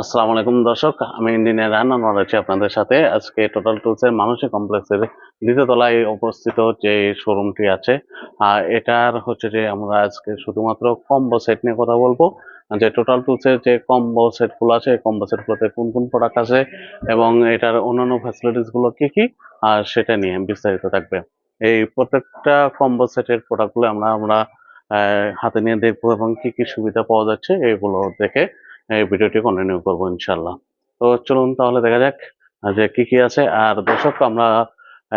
আসসালামু আলাইকুম দর্শক, আমি ইঞ্জিনিয়ার রান্না রয়েছি আপনাদের সাথে। আজকে টোটাল টুলসের মানসিক কমপ্লেক্সের দ্বিতীয় তলায় অবস্থিত যে শোরুমটি আছে এটার হচ্ছে যে আমরা আজকে শুধুমাত্র কম্বো সেট নিয়ে কথা বলব। যে টোটাল টুলসের যে কম্বো সেটগুলো আছে কম্বো সেটগুলোতে কোন কোন প্রোডাক্ট আছে এবং এটার অন্যান্য ফ্যাসিলিটিসগুলো কি কি, আর সেটা নিয়ে বিস্তারিত থাকবে। এই প্রত্যেকটা কম্বো সেটের প্রোডাক্টগুলো আমরা আমরা হাতে নিয়ে দেখব এবং কী কী সুবিধা পাওয়া যাচ্ছে, এগুলো দেখে এই ভিডিওটি কন্টিনিউ করব ইনশাল্লাহ তো চলুন তাহলে দেখা যাক যে কি কি আছে। আর দর্শক, আমরা,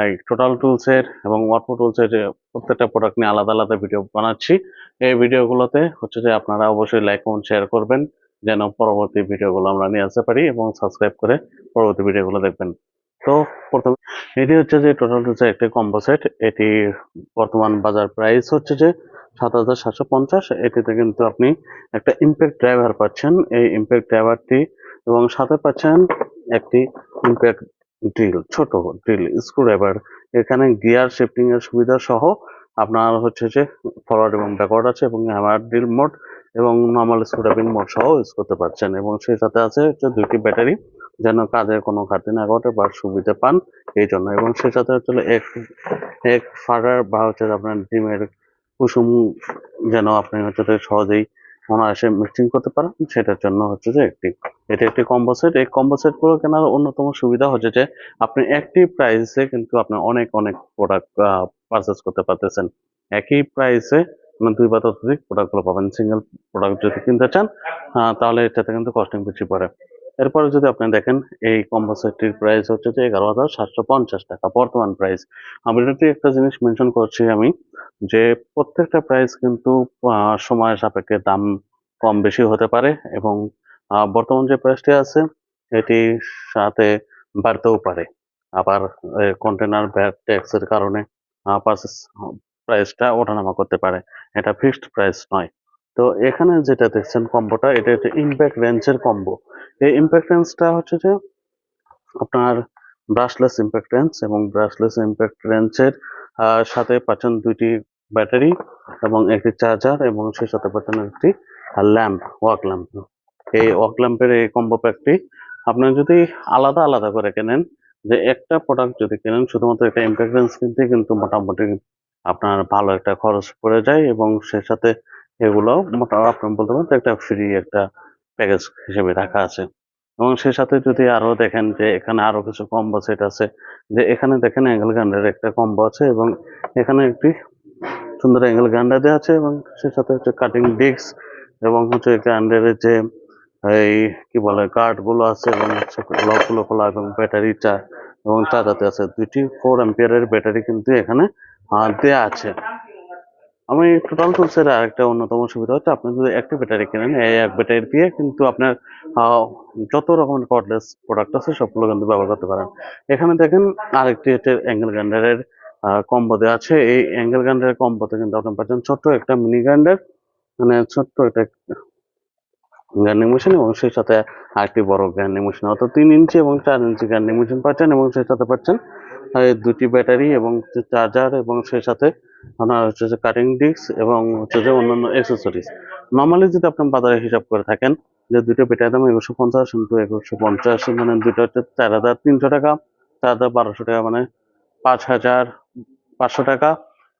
এই টোটাল টুলস এর এবং ওয়াটপো টুলস এর যে প্রত্যেকটা প্রোডাক্ট নিয়ে আলাদা আলাদা ভিডিও বানাচ্ছি। এই ভিডিওগুলোতে হচ্ছে যে আপনারা অবশ্যই লাইক কমেন্ট শেয়ার করবেন, যেন পরবর্তী ভিডিওগুলো আমরা নিয়ে আসতে পারি এবং সাবস্ক্রাইব করে পরবর্তী ভিডিওগুলো দেখবেন। তো প্রথমে, এটি হচ্ছে যে টোটাল টুলস একটি কম্বো সেট এটি বর্তমান বাজার প্রাইস হচ্ছে যে সাত হাজার সাতশো পঞ্চাশ। এটিতে কিন্তু আপনি একটা ইম্প্যাক্ট ড্রাইভার পাচ্ছেন। এই ইম্প্যাক্ট ড্রাইভারটি এবং সাথে পাচ্ছেন একটি ইম্প্যাক্ট ড্রিল ছোট ড্রিল স্ক্রু ড্রাইভার এখানে গিয়ার শিফটিং এর সুবিধা সহ আপনার হচ্ছে যে ফরওয়ার্ড এবং ব্যাকওয়ার্ড আছে এবং হ্যামার ড্রিল মোড এবং নর্মাল স্ক্রু ড্রাইভিং মোড সহ ইউজ করতে পারছেন এবং সেই সাথে আছে হচ্ছে দুইটি ব্যাটারি যেন কাজের কোনো ঘাটতি না ঘটে বা সুবিধা পান এই জন্য এবং সেই সাথে হচ্ছে এক এক ফাডার বা হচ্ছে আপনার ডিমের কুসুম যেন আপনি হচ্ছে সহজেই অনায়াসে মিক্সিং করতে পারেন, সেটার জন্য হচ্ছে যে একটি, এটা একটি কম্বো সেট এই কম্বো সেটগুলো কেনার অন্যতম সুবিধা হচ্ছে যে আপনি একটি প্রাইসে কিন্তু আপনি অনেক অনেক প্রোডাক্ট পারচেস করতে পারতেছেন। একই প্রাইসে মানে দুই বা ততোধিক প্রোডাক্টগুলো পাবেন। সিঙ্গেল প্রোডাক্ট যদি কিনতে চান তাহলে এটাতে কিন্তু কস্টিং বেশি পড়ে। এরপরে যদি আপনি দেখেন, এই কম্বো সেটটির প্রাইস হচ্ছে যে এগারো হাজার সাতশো পঞ্চাশ টাকা বর্তমান প্রাইস আমি এটাতে একটা জিনিস মেনশন করছি আমি, যে প্রত্যেকটা প্রাইস কিন্তু সময়ের সাপেক্ষে দাম কম বেশি হতে পারে এবং বর্তমান যে প্রাইসটি আছে, এটি সাথে বাড়তেও পারে। আবার কন্টেনার ব্যাগ ট্যাক্স এর কারণে পারচেস প্রাইসটা ওঠানামা করতে পারে। এটা ফিক্সড প্রাইস নয়। তো এখানে যেটা দেখছেন কম্বোটা, এটা হচ্ছে ইম্প্যাক্ট রেঞ্জের কম্বো। এই ইম্প্যাক্ট রেঞ্জটা হচ্ছে যে আপনার ব্রাশলেস ইম্প্যাক্ট রেঞ্জ এবং ব্রাশলেস ইম্প্যাক্ট রেঞ্জের সাথে পাচ্ছেন দুইটি ব্যাটারি এবং একটি চার্জার এবং সেই সাথে পাচ্ছেন একটি ল্যাম্প ওয়াক ল্যাম্প এই ওয়াক ল্যাম্পের এই কম্বো প্যাকটি আপনি যদি আলাদা আলাদা করে কেনেন, যে একটা প্রোডাক্ট যদি কেনেন, শুধুমাত্র একটা ইম্প্যাক্ট রেঞ্জ কিনতে কিন্তু মোটামুটি আপনার ভালো একটা খরচ পড়ে যায় এবং সেই সাথে এগুলো মোটামুটি আপনি বলতে পারেন একটা ফ্রি একটা প্যাকেজ হিসেবে রাখা আছে। এবং সেই সাথে যদি আরও দেখেন যে এখানে আরও কিছু কম্বো সেট আছে, যে এখানে দেখেন অ্যাঙ্গেল গ্রাইন্ডার একটা কম্বো আছে এবং এখানে একটি সুন্দর অ্যাঙ্গেল গ্রাইন্ডার দেওয়া আছে এবং সেই সাথে হচ্ছে কাটিং ডিস্ক এবং হচ্ছে গ্রাইন্ডারের যে এই কি বলে কার্ডগুলো আছে এবং হচ্ছে লকগুলো খোলা এবং ব্যাটারি চা এবং চার্জাতে আছে, দুইটি ফোর এর ব্যাটারি কিন্তু এখানে দেয়া আছে। আমি টোটাল টুলসের আরেকটা অন্যতম সুবিধা হচ্ছে আপনি যদি একটি ব্যাটারি কেনেন, এই এক ব্যাটারি দিয়ে কিন্তু আপনার যত রকমের কর্ডলেস প্রোডাক্ট আছে সবগুলো কিন্তু ব্যবহার করতে পারেন। এখানে দেখেন আরেকটি হচ্ছে অ্যাঙ্গেল গ্রাইন্ডারের কম্বো দেওয়া আছে। এই অ্যাঙ্গেল গ্রাইন্ডারের কম্বোতে কিন্তু আপনি পাচ্ছেন ছোট্ট একটা মিনি গ্রাইন্ডার মানে ছোট্ট একটা গ্রাইন্ডিং মেশিন এবং সেই সাথে আরেকটি বড় গ্রাইন্ডিং মেশিন অর্থাৎ তিন ইঞ্চি এবং চার ইঞ্চি গ্রাইন্ডিং মেশিন পাচ্ছেন এবং সেই সাথে পাচ্ছেন দুটি ব্যাটারি এবং চার্জার এবং সেই সাথে আপনার হচ্ছে যে কাটিং ডিস্ক এবং হচ্ছে যে অন্যান্য অ্যাক্সেসরিজ নর্মালি যদি আপনি বাজারে হিসাব করে থাকেন যে দুটো ব্যাটারি দাম একুশশো পঞ্চাশ ইন্টু একুশশো পঞ্চাশ মানে দুটো হচ্ছে চার হাজার তিনশো টাকা, চার হাজার বারোশো টাকা মানে পাঁচ হাজার পাঁচশো টাকা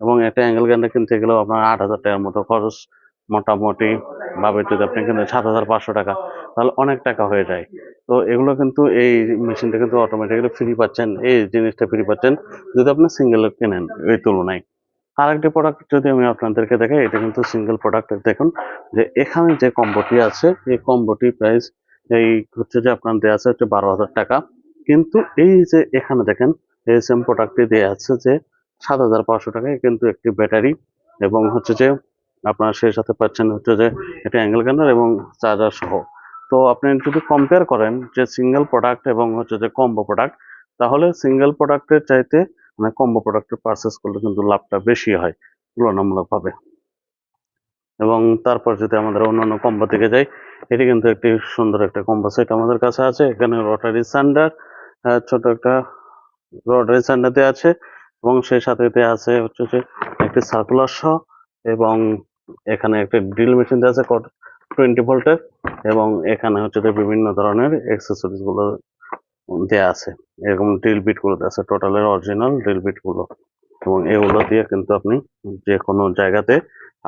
এবং একটা অ্যাঙ্গেল গ্যান্ডার কিনতে গেলেও আপনার আট হাজার টাকার মতো খরচ মোটামুটি। ভাবে যদি আপনি কিন্তু সাত হাজার পাঁচশো টাকা, তাহলে অনেক টাকা হয়ে যায়। তো এগুলো কিন্তু এই মেশিনটা কিন্তু অটোমেটিক্যালি ফ্রি পাচ্ছেন, এই জিনিসটা ফ্রি পাচ্ছেন যদি আপনি সিঙ্গেল কেনেন এই তুলনায়। আরেকটি প্রোডাক্ট যদি আমি আপনাদেরকে দেখাই, এটা কিন্তু সিঙ্গেল প্রোডাক্ট দেখুন যে এখানে যে কম্বোটি আছে, এই কম্বোটি প্রাইস এই হচ্ছে যে আপনার দেওয়া আছে হচ্ছে বারো হাজার টাকা। কিন্তু এই যে এখানে দেখেন, এই সেম প্রোডাক্টটি দেওয়া আছে যে সাত হাজার পাঁচশো টাকায় কিন্তু একটি ব্যাটারি এবং হচ্ছে যে আপনার সেই সাথে পাচ্ছেন হচ্ছে যে এটা অ্যাঙ্গেল গ্যান্ডার এবং চার্জার সহ। তো আপনি যদি কম্পেয়ার করেন যে সিঙ্গেল প্রোডাক্ট এবং হচ্ছে যে কম্বো প্রোডাক্ট তাহলে সিঙ্গেল প্রোডাক্টের চাইতে মানে কম্বো প্রোডাক্টের পারচেস করলে কিন্তু লাভটা বেশি হয় তুলনামূলকভাবে। এবং তারপর যদি আমাদের অন্যান্য কম্বো থেকে যাই, এটি কিন্তু একটি সুন্দর একটা কম্বো সেট আমাদের কাছে আছে। এখানে রটারি স্যান্ডার ছোট একটা রটারি স্যান্ডার দেওয়া আছে এবং সেই সাথে আছে হচ্ছে যে একটি সার্কুলার সহ এবং এখানে একটা ড্রিল মেশিন দেওয়া আছে টোয়েন্টি ভোল্টের এবং এখানে হচ্ছে বিভিন্ন ধরনের অ্যাক্সেসরিজগুলো দেয়া আছে। এরকম ড্রিল বিটগুলো আছে টোটালের অরিজিনাল ড্রিল বিটগুলো। এবং এগুলো দিয়ে কিন্তু আপনি যে কোনো জায়গাতে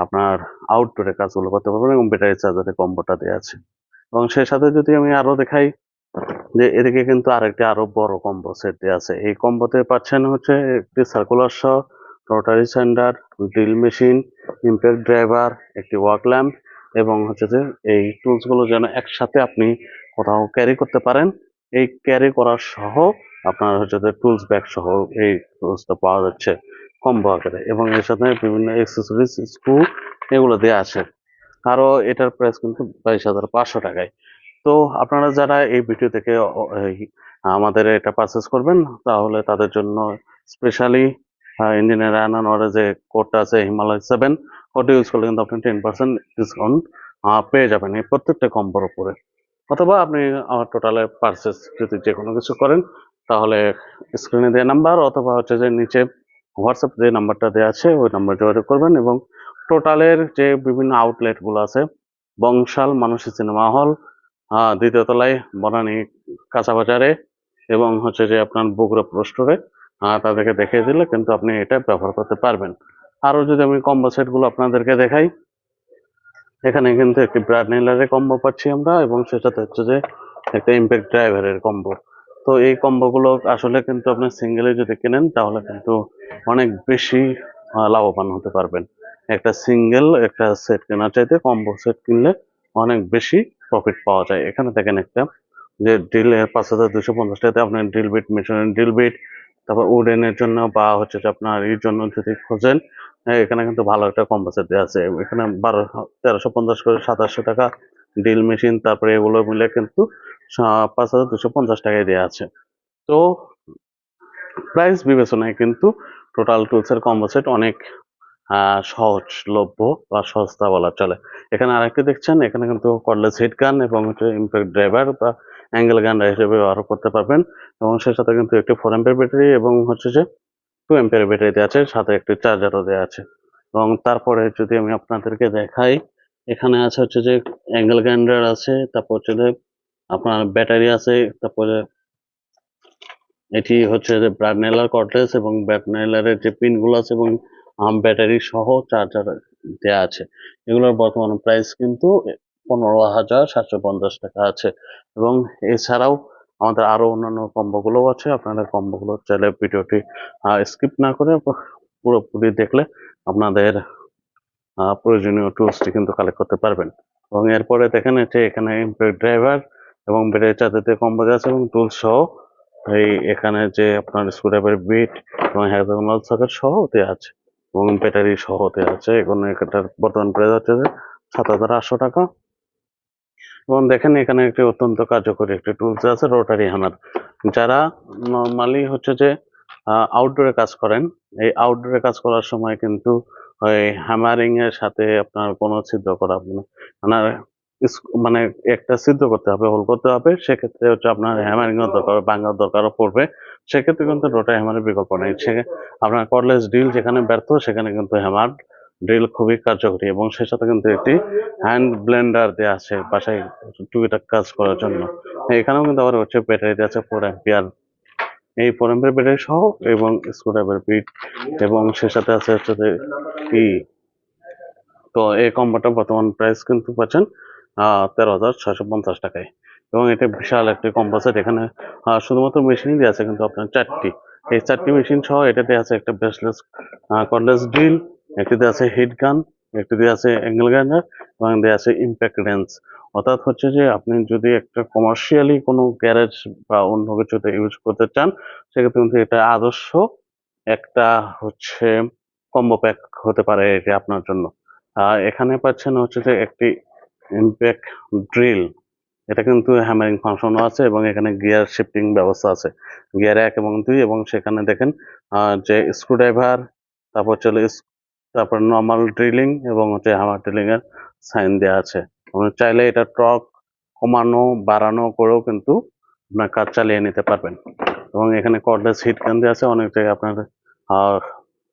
আপনার আউটডোরে কাজগুলো করতে পারবেন এবং ব্যাটারি চার্জারে কম্বোটা দেওয়া আছে। এবং সেই সাথে যদি আমি আরও দেখাই যে এদিকে কিন্তু আরেকটি আরও বড় কম্বো সেট দেওয়া আছে। এই কম্বোতে পাচ্ছেন হচ্ছে একটি circular saw rotary sander drill machine impact driver, একটি ওয়ার্ক ল্যাম্প এবং হচ্ছে যে এই টুলসগুলো যেন একসাথে আপনি কোথাও ক্যারি করতে পারেন। এই ক্যারি করার সহ আপনার হচ্ছে যে টুলস ব্যাগ সহ এই টুলসটা পাওয়া যাচ্ছে কম্বো আকারে এবং এর সাথে বিভিন্ন অ্যাক্সেসরিজ স্ক্রু এগুলো দেওয়া আছে। আরও এটার প্রাইস কিন্তু বাইশ হাজার পাঁচশো টাকায়। তো আপনারা যারা এই ভিডিও থেকে আমাদের এটা পারচেস করবেন, তাহলে তাদের জন্য স্পেশালি ইঞ্জিনিয়ার আনানোর যে কোডটা আছে হিমালয় সেভেন কোডটা ইউজ করলে কিন্তু আপনি টেন পার্সেন্ট ডিসকাউন্ট পেয়ে যাবেন এই প্রত্যেকটা কম্বোর উপরে। অথবা আপনি আমার টোটালে পারচেস যদি যে কোনো কিছু করেন তাহলে স্ক্রিনে দেওয়া নাম্বার অথবা হচ্ছে যে নিচে হোয়াটসঅ্যাপ যে নাম্বারটা দেওয়া আছে ওই নাম্বার যোগাযোগ করবেন এবং টোটালের যে বিভিন্ন আউটলেটগুলো আছে বংশাল মানসী সিনেমা হল আহ, দ্বিতীয় তলায় বনানী কাঁচা বাজারে এবং হচ্ছে যে আপনার বগুড়া প্রস্টোরে তাদেরকে দেখিয়ে দিলে কিন্তু আপনি এটা ব্যবহার করতে পারবেন। আরও যদি আমি কম্বো সেটগুলো আপনাদেরকে দেখাই, এখানে কিন্তু একটি ব্রাড নেলারের কম্বো পাচ্ছি আমরা এবং সেটাতে হচ্ছে যে একটা ইম্প্যাক্ট ড্রাইভারের কম্বো তো এই কম্বোগুলো আসলে কিন্তু আপনি সিঙ্গেলে যদি কেনেন, তাহলে কিন্তু অনেক বেশি লাভবান হতে পারবেন। একটা সিঙ্গেল একটা সেট কেনার চাইতে কম্বো সেট কিনলে অনেক বেশি প্রফিট পাওয়া যায়। এখানে দেখেন একটা যে ড্রিল পাঁচ হাজার দুশো পঞ্চাশ টাকাতে আপনার ড্রিল বিট মেশিনের ড্রিল বিট তারপর উডেনের জন্য বা হচ্ছে যে আপনার এর জন্য যদি খোঁজেন হ্যাঁ, এখানে কিন্তু ভালো একটা কম্বো সেট দেওয়া আছে। এখানে বারো তেরোশো পঞ্চাশ করে সাতাশশো টাকা ড্রিল মেশিন তারপরে এগুলো মিলে কিন্তু পাঁচ হাজার দুশো পঞ্চাশ টাকায় দেওয়া আছে। তো প্রাইস বিবেচনায় কিন্তু টোটাল টুলসের কম্বো সেট অনেক সহজলভ্য বা সস্তা বলা চলে। এখানে আরেকটি দেখছেন এখানে কিন্তু কর্ডলেস হিট গান এবং হচ্ছে ইম্প্যাক্ট ড্রাইভার বা অ্যাঙ্গেল গান হিসেবে ব্যবহার করতে পারবেন। এবং সেই সাথে কিন্তু একটি ফোর এম্পের ব্যাটারি এবং হচ্ছে যে টু এম্পের ব্যাটারি দেওয়া আছে, সাথে একটি চার্জারও দেওয়া আছে। এবং তারপরে যদি আমি আপনাদেরকে দেখাই, এখানে আছে হচ্ছে যে অ্যাঙ্গেল গ্রাইন্ডার আছে, তারপর হচ্ছে যে আপনার ব্যাটারি আছে, তারপরে এটি হচ্ছে যে ব্রাডনেলার কর্ডলেস এবং ব্রাডনেলারের যে পিনগুলো আছে এবং ব্যাটারি সহ চার্জার দেওয়া আছে। এগুলোর বর্তমান প্রাইস কিন্তু পনেরো হাজার সাতশো পঞ্চাশ টাকা আছে। এবং এছাড়াও আমাদের আরও অন্যান্য কম্বোগুলো আছে। আপনারা কম্বোগুলো চাইলে ভিডিওটি স্কিপ না করে পুরোপুরি দেখলে আপনাদের প্রয়োজনীয় টুলসটি কিন্তু কালেক্ট করতে পারবেন। এবং এরপরে দেখেন যে এখানে ড্রাইভার এবং ব্যাটারি চার্জার কম্বো দেওয়া আছে এবং টুলস সহ এই এখানে যে আপনার স্ক্রুড্রাইভার বিট এবং হ্যাজামাল সকেট সহ আছে। এবং ব্যাটারি সহ আছে। এখানে এটার বর্তমান প্রাইস হচ্ছে সাত হাজার আটশো টাকা। এবং দেখেন এখানে একটি অত্যন্ত কার্যকরী একটি টুলস আছে রোটারি হ্যামার যারা নর্মালি হচ্ছে যে আউটডোরে কাজ করেন, এই আউটডোরে কাজ করার সময় কিন্তু ওই হ্যামারিং এর সাথে আপনার কোনো ছিদ্র করা আপনার মানে একটা সিদ্ধ করতে হবে হোল করতে হবে, সেক্ষেত্রে হচ্ছে আপনার হ্যামারিং এর দরকার, ভাঙার দরকারও পড়বে। সেক্ষেত্রে কিন্তু রোটারি হ্যামারের বিকল্প নেই। সে, আপনার কর্ডলেস ড্রিল যেখানে ব্যর্থ, সেখানে কিন্তু হ্যামার ড্রিল খুবই কার্যকরী এবং সেই সাথে কিন্তু একটি হ্যান্ড ব্লেন্ডার দেওয়া আছে বাসায় টুকিটাক কাজ করার জন্য। এখানেও কিন্তু আবার হচ্ছে ব্যাটারি দেওয়া আছে ফোর অ্যাম্পিয়ার এই ফোর অ্যাম্পিয়ার ব্যাটারি সহ এবং স্ক্রুড্রাইভার বিট এবং সে সাথে আছে হচ্ছে যে ই তো এই কম্বোটা বর্তমান প্রাইস কিন্তু পাচ্ছেন তেরো হাজার ছয়শো পঞ্চাশ টাকায়। এবং এটা বিশাল একটি কম্বো এখানে শুধুমাত্র মেশিনই দেওয়া আছে কিন্তু আপনার চারটি। এই চারটি মেশিন সহ এটা দেওয়া আছে একটা ব্রেসলেস কর্ডলেস ড্রিল একটি দেওয়া আছে হিট গান একটি দেওয়া আছে অ্যাঙ্গেল গ্রাইন্ডার এবং দেওয়া আছে ইম্প্যাক্ট রেঞ্জ অর্থাৎ হচ্ছে যে আপনি যদি একটা কমার্শিয়ালি কোনো গ্যারেজ বা অন্য কিছুতে ইউজ করতে চান, সেক্ষেত্রে কিন্তু এটা আদর্শ একটা হচ্ছে কম্বো প্যাক হতে পারে এটি আপনার জন্য। আর এখানে পাচ্ছেন হচ্ছে যে একটি ইম্প্যাক্ট ড্রিল এটা কিন্তু হ্যামারিং ফাংশনও আছে এবং এখানে গিয়ার শিফটিং ব্যবস্থা আছে। গিয়ার এক এবং দুই এবং সেখানে দেখেন যে স্ক্রুড্রাইভার তারপর চলে তারপর নর্মাল ড্রিলিং এবং হচ্ছে হামার ড্রিলিং এর সাইন দেওয়া আছে। আপনি চাইলে এটা টর্ক কমানো, বাড়ানো করেও কিন্তু আপনার কাজ চালিয়ে নিতে পারবেন। এবং এখানে কর্ডলেস হিট গান দেওয়া আছে, অনেক জায়গায় আপনার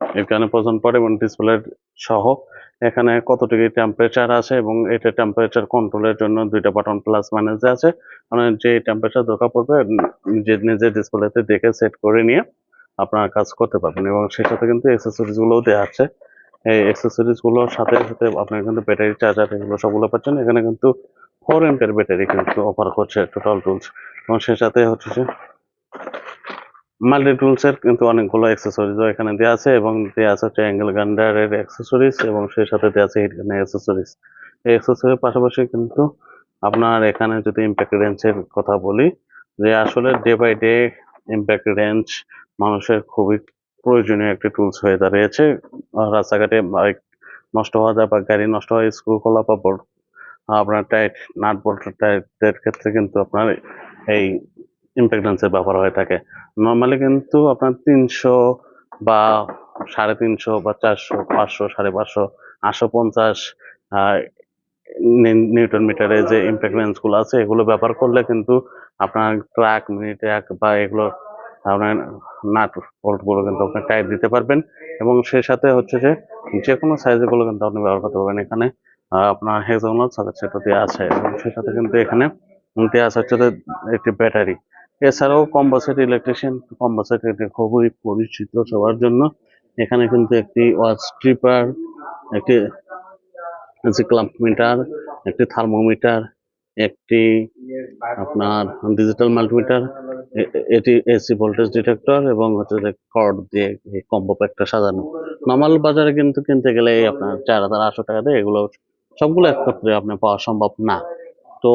এখানে প্রয়োজন পড়ে এবং ডিসপ্লে সহ এখানে কতটুকু টেম্পারেচার আছে এবং এটা টেম্পারেচার কন্ট্রোলের জন্য দুইটা বাটন প্লাস মাইনাস আছে মানে যে টেম্পারেচার দরকার পড়বে, নিজে নিজে ডিসপ্লেতে দেখে সেট করে নিয়ে আপনার কাজ করতে পারবেন। এবং সাথে কিন্তু অ্যাক্সেসরিজ গুলোও দেওয়া আছে। এই অ্যাক্সেসরিজগুলোর সাথে সাথে আপনার কিন্তু ব্যাটারি চার্জার এগুলো সবগুলো পাচ্ছেন। এখানে কিন্তু ফোর এম্পের ব্যাটারি কিন্তু অফার করছে টোটাল টুলস এবং সেই সাথে হচ্ছে যে মাল্টি টুলস এর কিন্তু অনেকগুলো অ্যাক্সেসরিজ এখানে দেওয়া আছে এবং দেওয়া আছে হচ্ছে অ্যাঙ্গেল গান্ডারের অ্যাক্সেসরিজ এবং সেই সাথে দেওয়া আছে হিট গানের অ্যাক্সেসরিজ এই অ্যাক্সেসরির পাশাপাশি কিন্তু আপনার এখানে যদি ইম্প্যাক্ট রেঞ্জের কথা বলি, যে আসলে day by day impact range মানুষের খুবই প্রয়োজনীয় একটি টুলস হয়ে দাঁড়িয়েছে। রাস্তাঘাটে বাইক নষ্ট হওয়া যায় বা গাড়ি নষ্ট হয় স্ক্রু খোলা বা bolt, আপনার টাইট নাট বোল্ট টাইটের ক্ষেত্রে কিন্তু আপনার এই ইম্প্যাক্টেন্সের ব্যবহার হয়ে থাকে। নর্মালি কিন্তু আপনার তিনশো বা সাড়ে তিনশো বা চারশো, পাঁচশো, সাড়ে পাঁচশো, আটশো পঞ্চাশ নিউটন মিটারে যে ইম্প্যাক্টেন্সগুলো আছে, এগুলো ব্যবহার করলে কিন্তু আপনার ট্রাক, মিনি ট্রাক বা এগুলো আপনার নাট বোল্টগুলো কিন্তু আপনি টাইট দিতে পারবেন এবং সেই সাথে হচ্ছে যে যে কোনো সাইজেরগুলো কিন্তু আপনি ব্যবহার করতে পারবেন। এখানে আপনার সকেট সেটা দেওয়া আছে এবং সেই সাথে কিন্তু এখানে দেওয়া আছে হচ্ছে একটি ব্যাটারি এছাড়াও কম্বোসেট ইলেকট্রিশিয়ান কম্বোসেট এটি খুবই পরিচিত সবার জন্য। এখানে কিন্তু একটি ওয়াচ স্ট্রিপার একটি ক্লাম্প মিটার একটি থার্মোমিটার একটি আপনার ডিজিটাল মাল্টিমিটার এটি এসি ভোল্টেজ ডিটেক্টর এবং হচ্ছে যে কর্ড দিয়ে কম্বো প্যাকটা সাজানো। নর্মাল বাজারে কিন্তু কিনতে গেলে আপনার চার হাজার আটশো টাকা দিয়ে এগুলো সবগুলো একত্রে আপনার পাওয়া সম্ভব না। তো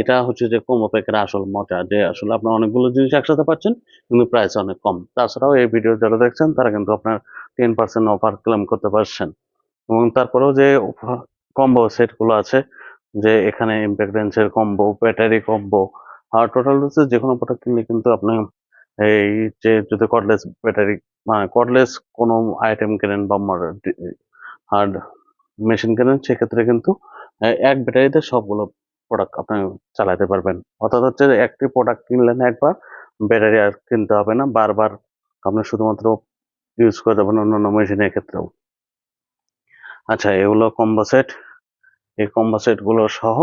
এটা হচ্ছে যে কম্বো প্যাকের আসল মজা, যে আসলে আপনার অনেকগুলো জিনিস একসাথে পাচ্ছেন, কিন্তু প্রাইস অনেক কম। তাছাড়াও এই ভিডিও যারা দেখছেন, তারা কিন্তু আপনার টেন পার্সেন্ট অফার ক্লেম করতে পারছেন। এবং তারপরেও যে কম্বো সেটগুলো আছে, যে এখানে ইম্প্যাক্ট রেঞ্জের কম্বো ব্যাটারি কম্বো আর টোটাল হচ্ছে যে কোনো প্রোডাক্ট কিনলে কিন্তু আপনি এই যে যদি কর্ডলেস ব্যাটারি মানে কর্ডলেস কোনো আইটেম কেনেন বা হার্ড মেশিন কেনেন, সেক্ষেত্রে কিন্তু এক ব্যাটারিতে সবগুলো প্রোডাক্ট আপনি চালাতে পারবেন। অর্থাৎ হচ্ছে একটি প্রোডাক্ট কিনলেন একবার ব্যাটারি আর কিনতে হবে না, বারবার আপনি শুধুমাত্র ইউজ করে যাবেন অন্যান্য মেশিনের ক্ষেত্রেও। আচ্ছা এগুলো কম্বো সেট এই কম্বো সেট সহ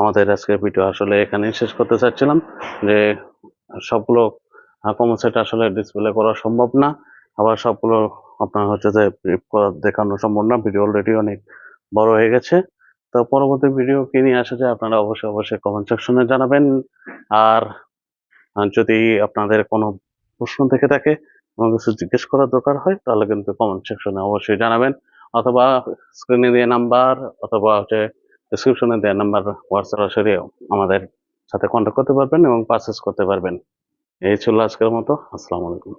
আমাদের আজকের ভিডিও আসলে এখানেই শেষ করতে চাচ্ছিলাম যে সবগুলো কম্বো সেট আসলে ডিসপ্লে করা সম্ভব না। আবার সবগুলো আপনার হচ্ছে যে দেখানো সম্ভব না ভিডিও অলরেডি অনেক বড় হয়ে গেছে। তো পরবর্তী ভিডিও কি নিয়ে আসা যায় আপনারা অবশ্যই অবশ্যই কমেন্ট সেকশনে জানাবেন। আর যদি আপনাদের কোনো প্রশ্ন থেকে থাকে, কোনো কিছু জিজ্ঞেস করার দরকার হয়, তাহলে কিন্তু কমেন্ট সেকশনে অবশ্যই জানাবেন। অথবা স্ক্রিনে দিয়ে নাম্বার অথবা হচ্ছে ডিসক্রিপশনে দেওয়া নাম্বার হোয়াটসঅ্যাপ সরাসরি আমাদের সাথে কন্ট্যাক্ট করতে পারবেন এবং পারচেস করতে পারবেন। এই ছিল আজকের মতো। আসসালামু আলাইকুম।